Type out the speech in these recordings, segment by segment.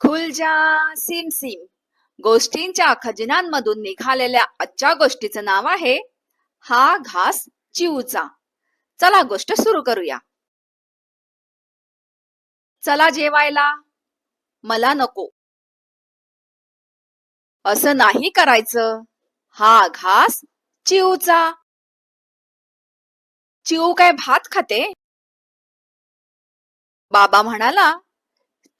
खुलजा SIM SIM. गोष्टींच्या खजिन्यांमधून निघालेल्या आजच्या गोष्टीचं नाव आहे हा घास चिऊचा. चला गोष्ट सुरू करूया. चला जेवायला. मला नको. असं नाही करायचं. हा घास चिऊचा. चिऊ काय भात खाते? बाबा म्हणाला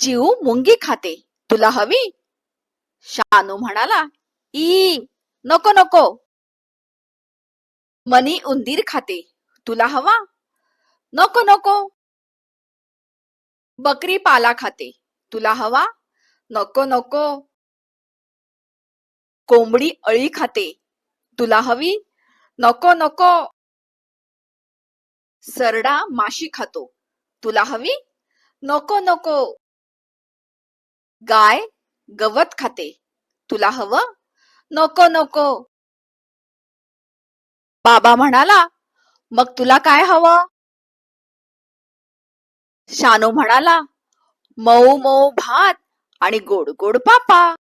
चिऊ मुंगी खाते. तुला हवी? शानू म्हणाला ई नको नको. मनी उंदीर खाते. तुला हवा? नको नको. बकरी पाला खाते. तुला हवा? नको नको. कोंबडी अळी खाते. तुला हवी? नको नको. सरडा माशी खातो. तुला हवी? नको नको. गाय गवत खाते. तुला हवं? नको नको. बाबा म्हणाला मग तुला काय हवं? शानू म्हणाला मऊ मऊ भात आणि गोड गोड पापा.